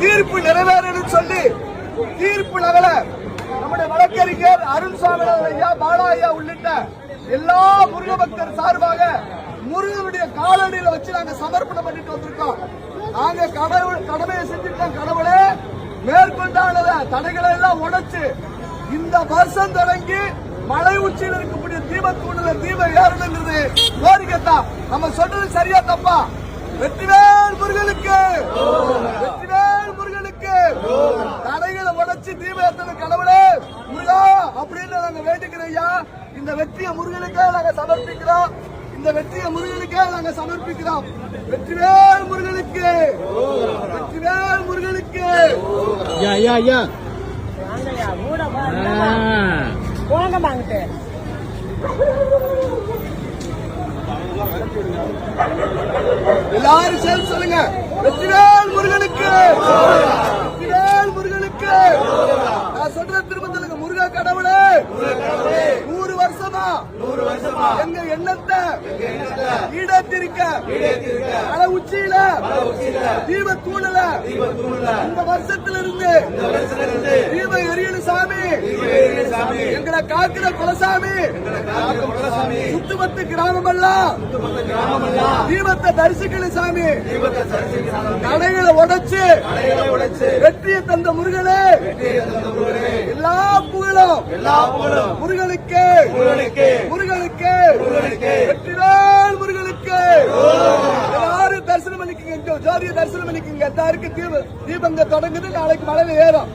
தீர்ப்பு நிறைவேறணும் சொல்லி தீர்ப்பு நகல. நம்முடைய வழக்கறிஞர் அருண்சாமி ஐயா பாலா ஐயா உள்ளிட்ட எல்லா முருக பக்தர் சார்பாக முருகனுடைய காலடியில வச்சு நாங்க சமர்ப்பணம் பண்ணிட்டு வந்திருக்கோம். நாங்க கடவுள் கடமையை செஞ்சுட்டோம் கடவுளே மேற்கொண்டான தடைகளை எல்லாம் உடைச்சு இந்த வருஷம் தொடங்கி மலை உச்சியில் இருக்கக்கூடிய தீபத்தூணில தீபம் ஏறணுங்கிறது கோரிக்கை தான் நம்ம சொல்றது சரியா தப்பா? வெற்றிவேல் முருகனுக்கு வெற்றிவேல் முருகனுக்கு தீபம் ஏத்தன கடவுளே முருகா அப்படின்னு நாங்க வேண்டிக்கிறோம் ஐயா. இந்த வெற்றியை முருகனுக்கே நாங்க சமர்ப்பிக்கிறோம். இந்த வெற்றியை முருகனுக்கே நாங்க சமர்ப்பிக்கிறோம். வெற்றிவேல் முருகனுக்கு. வெற்றிவேல் முருகனுக்கு. ஐயா ஐயா ஐயா. போங்க வாங்கிட்டு எல்லாரும் சேர்ந்து சொல்லுங்க. வெற்றிவேல் முருகனுக்கு வெற்றிவேல் முருகனுக்கு நான் சொல்ற திரும்ப சொல்லுங்க முருகா கடவுளே நூறு வருஷமா நூறு வருஷமா? எங்க எண்ணத்தை ஈடேற்றிருக்க மலை உச்சியில? தீப தூணல இந்த வருஷத்துல இருந்து தீப எரியணு சாமி. எங்களை காக்கிற குலசாமி. சுத்துமத்து கிராமமெல்லாம் தீபத்தை தரிசிக்கணும் சாமி. கடைகளை உடைச்சு வெற்றியை தந்த முருகனே. எல்லா எல்லா புகழும். முருகனுக்கு. முருகனுக்கு. வெற்றிவேல் முருகனுக்கு. எல்லாரும் தரிசனம் பண்ணிக்கங்க ஜோதியை தரிசனம் பண்ணிக்கங்க எல்லாருக்கும் தீப தீபங்க தொடங்குது. நாளைக்கு மலையில ஏறும்